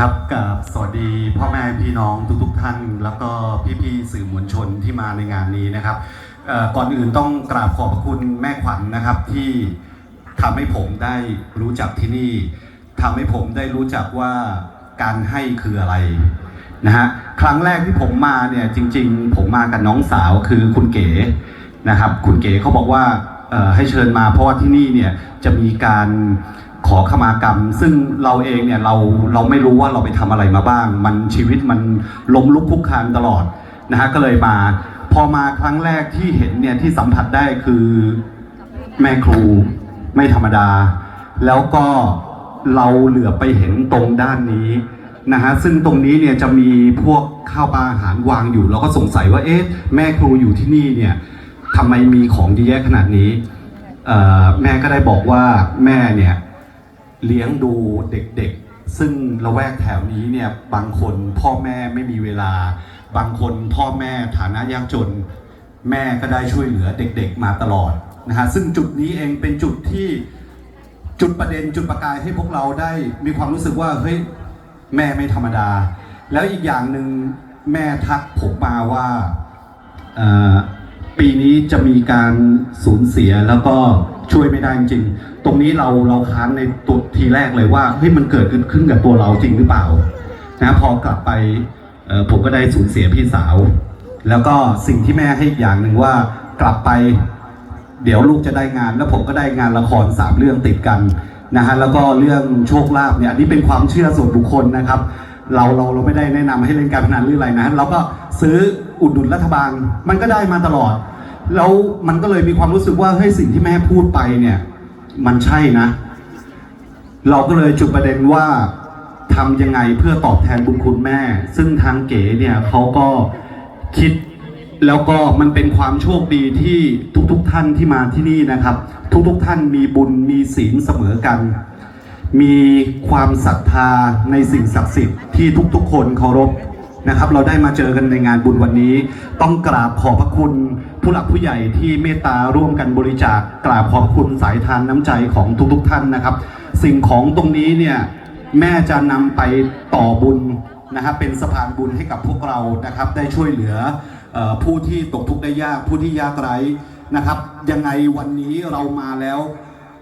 ครับกับสวัสดีพ่อแม่พี่น้องทุกๆท่าน แล้วก็พี่ๆสื่อมวลชนที่มาในงานนี้นะครับก่อนอื่นต้องกราบขอบพระคุณแม่ขวัญนะครับที่ทำให้ผมได้รู้จักที่นี่ทำให้ผมได้รู้จักว่าการให้คืออะไรนะฮะครั้งแรกที่ผมมาเนี่ยจริง ๆ ผมมากับน้องสาวคือคุณเก๋นะครับ คุณเก๋เขาบอกว่าให้เชิญมาเพราะว่าที่นี่เนี่ยจะมีการ ขอขมากรรม ซึ่งเราเองเนี่ยเราเราไม่รู้ว่าเราไปทำอะไรมาบ้าง มันชีวิตมันล้มลุกคลุกคลานตลอดนะฮะก็เลยมา พอมาครั้งแรกที่เห็นเนี่ยที่สัมผัสได้คือแม่ครูไม่ธรรมดา แล้วก็เราเหลือไปเห็นตรงด้านนี้นะฮะซึ่งตรงนี้เนี่ยจะมีพวกข้าวปลาอาหารวางอยู่เราก็สงสัยว่าเอ๊ะแม่ครูอยู่ที่นี่เนี่ยทำไมมีของเยอะแยะขนาดนี้แม่ก็ได้บอกว่าแม่เนี่ย เลี้ยงดูเด็กๆ ซึ่งละแวกแถวนี้เนี่ยบางคนพ่อแม่ไม่มีเวลา บางคนพ่อแม่ฐานะยากจน แม่ก็ได้ช่วยเหลือเด็กๆมาตลอดนะฮะซึ่งจุดนี้เองเป็นจุดที่จุดประเด็นจุดประกายให้พวกเราได้มีความรู้สึกว่าเฮ้ยแม่ไม่ธรรมดา แล้วอีกอย่างหนึ่งแม่ทักผมมาว่าปีนี้จะมีการสูญเสียแล้วก็ ช่วยไม่ได้จริงๆตรงนี้เราเราค้านในตัวทีแรกเลยว่าเฮ้ยมันเกิดขึ้นกับตัวเราจริงหรือเปล่านะพอกลับไปผมก็ได้สูญเสียพี่สาว แล้วก็สิ่งที่แม่ให้อีกอย่างหนึ่งว่ากลับไป เดี๋ยวลูกจะได้งาน แล้วผมก็ได้งานละครสามเรื่องติดกันนะฮะแล้วก็เรื่องโชคลาภเนี่ยอันนี้เป็นความเชื่อส่วนบุคคลนะครับ เราเราเราไม่ได้แนะนำให้เล่นการพนันหรืออะไรนะเราก็ซื้ออุดหนุนรัฐบาลมันก็ได้มาตลอด แล้วมันก็เลยมีความรู้สึกว่าเฮ้ยสิ่งที่แม่พูดไปเนี่ย มันใช่นะ เราก็เลยจุดประเด็นว่าทำยังไงเพื่อตอบแทนบุญคุณแม่ ซึ่งทางเก๋เนี่ยเขาก็คิดแล้วก็มันเป็นความโชคดีที่ทุกๆทท่านที่มาที่นี่นะครับ ทุกๆทท่านมีบุญมีศีลเสมอกัน มีความศรัทธาในสิ่งศักดิ์สิทธิ์ที่ทุกๆ คนเคารพนะครับ เราได้มาเจอกันในงานบุญวันนี้ ต้องกราบขอบพระคุณ ผู้หลักผู้ใหญ่ที่เมตตาร่วมกันบริจาคกราบขอบคุณสายทานน้ำใจของทุกๆท่านนะครับ สิ่งของตรงนี้เนี่ยแม่จะนำไปต่อบุญนะครับเป็นสะพานบุญให้กับพวกเรานะครับ ได้ช่วยเหลือเออผู้ที่ตกทุกข์ได้ยากผู้ที่ยากไร้นะครับ ยังไงวันนี้เรามาแล้ว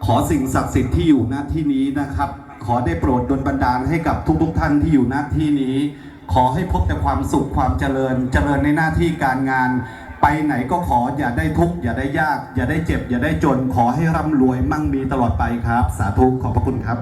ขอสิ่งศักดิ์สิทธิ์ที่อยู่ณที่นี้นะครับ ขอได้โปรดดลบันดาลให้กับทุก ๆทท่านที่อยู่ณที่นี้ ขอให้พบแต่ความสุขความเจริญ เจริญในหน้าที่การงาน ไปไหนก็ขออย่าได้ทุกข์อย่าได้ยาก อย่าได้เจ็บ อย่าได้จนขอให้ร่ำรวยมั่งมีตลอดไปครับ สาธุขอบพระคุณครับ